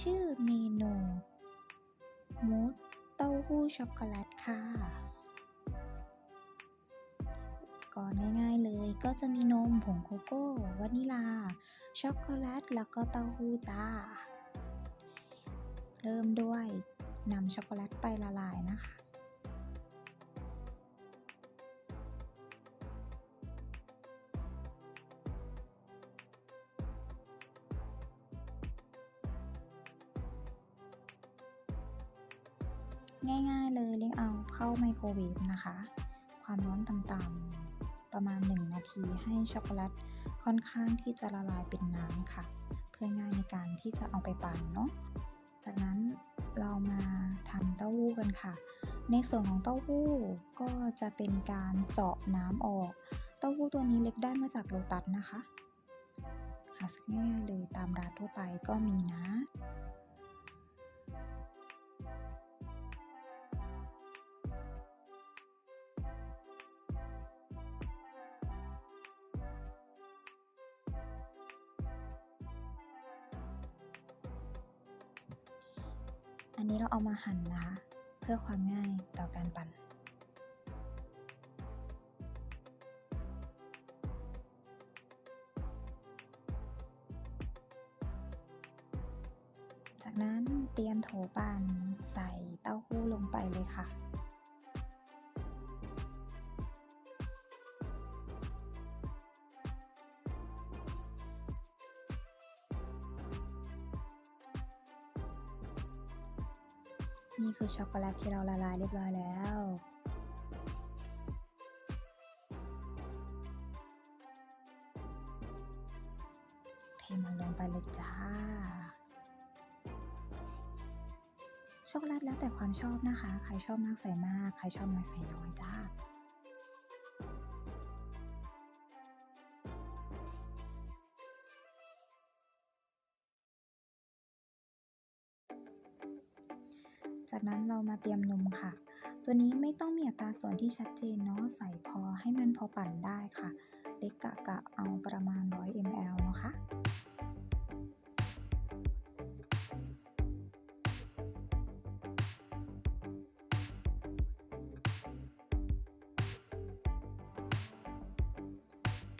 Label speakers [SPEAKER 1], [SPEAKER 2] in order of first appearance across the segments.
[SPEAKER 1] ชื่อเมนูมูสเต้าหู้ช็อกโกแลตค่ะ ก่อนง่ายๆเลยก็จะมีนมผงโกโก้ วานิลา ช็อกโกแลต แล้วก็เต้าหู้จ้า เริ่มด้วยนำช็อกโกแลตไปละลายนะคะ ง่ายๆเลยเลี้ยงเอาเข้าไมโครเวฟนะคะ ความร้อนต่ำๆประมาณ 1 นาทีให้ช็อกโกแลตค่อนข้างที่จะละลายเป็นน้ำค่ะ เพื่อง่ายในการที่จะเอาไปปั่นเนาะจากนั้นเรามาทำเต้าหู้กันค่ะ ในส่วนของเต้าหู้ก็จะเป็นการเจาะน้ำออก เต้าหู้ตัวนี้เล็กได้มาจากโลตัสนะคะหาซื้อง่ายๆเลยตามร้านทั่วไปก็มีนะ อันนี้เราเอามาหั่นนะคะเพื่อความง่ายต่อการปั่น จากนั้นเตรียมโถปั่นใส่เต้าหู้ลงไปเลยค่ะ นี่คือช็อกโกแลตที่เราละลายเรียบร้อยแล้ว เทมันลงไปเลยจ้า ช็อกโกแลตแล้วแต่ความชอบนะคะ ใครชอบมากใส่มาก ใครชอบน้อยใส่น้อยจ้า จากนั้นเรามาเตรียมนมค่ะ ตัวนี้ไม่ต้องมีอัตราส่วนที่ชัดเจนเนาะใส่พอให้มันพอปั่นได้ค่ะ เล็กกะกะเอาประมาณ 100 ml เนาะคะ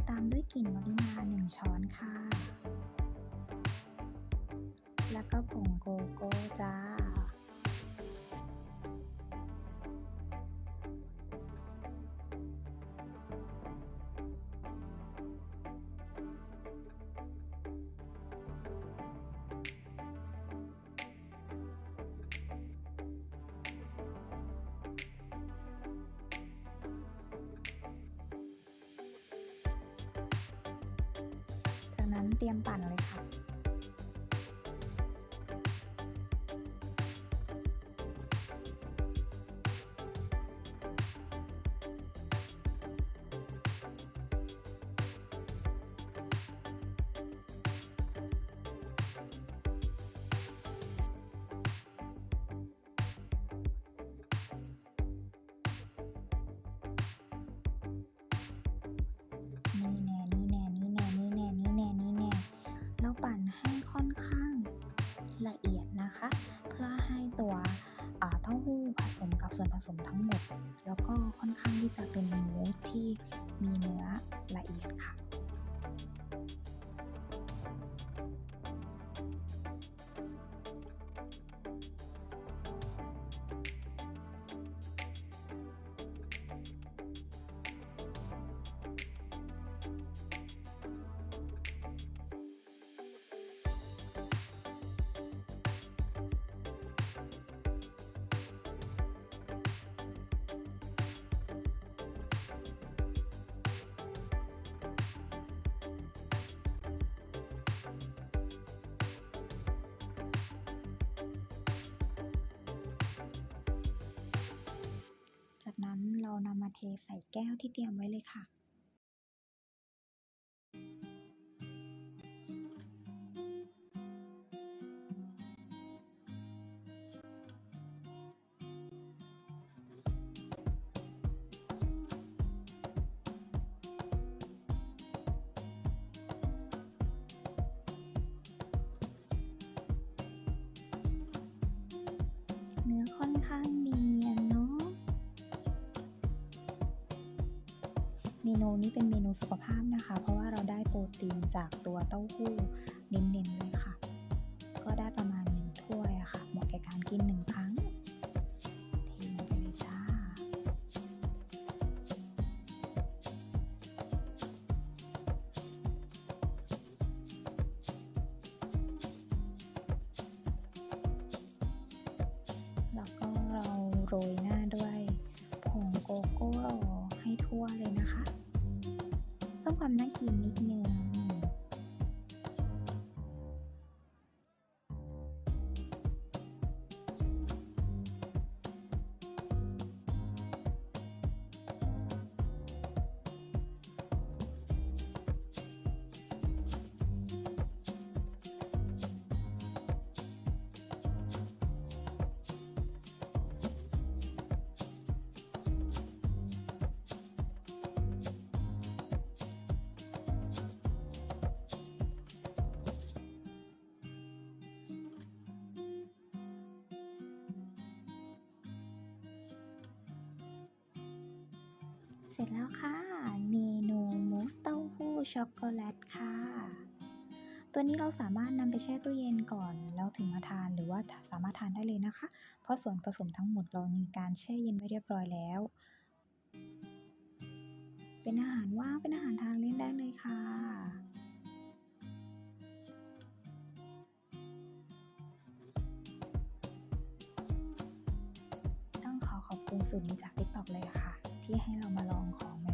[SPEAKER 1] ตามด้วยกลิ่นวานิลา1ช้อนค่ะ แล้วก็ผงโกโก้จ้า เตรียมปั่นเลยค่ะ ส่วนผสมทั้งหมด แล้วก็ค่อนข้างที่จะเป็นมูสที่ เทใส่แก้วที่เตรียมไว้เลยค่ะ เมนูนี้เป็นเมนูสุขภาพนะคะ เพราะว่าเราได้โปรตีนจากตัวเต้าหู้เน้นๆเลยค่ะ ก็ได้ประมาณ1ถ้วยอะค่ะ เหมาะแก่การกิน1ครั้งทลงไปเลยจ้าแล้วก็เราโรยหน้า ความน่ากินนิดนึ สร็จแล้วค่ะ เมนูมูสเต้าหู้ช็อกโกแลตค่ะ ตัวนี้เราสามารถนำไปแช่ตู้เย็นก่อนแล้วถึงมาทานหรือว่าสามารถทานได้เลยนะคะ เพราะส่วนผสมทั้งหมดเรามีการแช่เย็นไว้เรียบร้อยแล้ว เป็นอาหารว่างเป็นอาหารทานเล่นได้เลยค่ะต้องขอขอบคุณสูตรนี้จาก TikTok เลยค่ะ ที่ให้เรามาลองของใ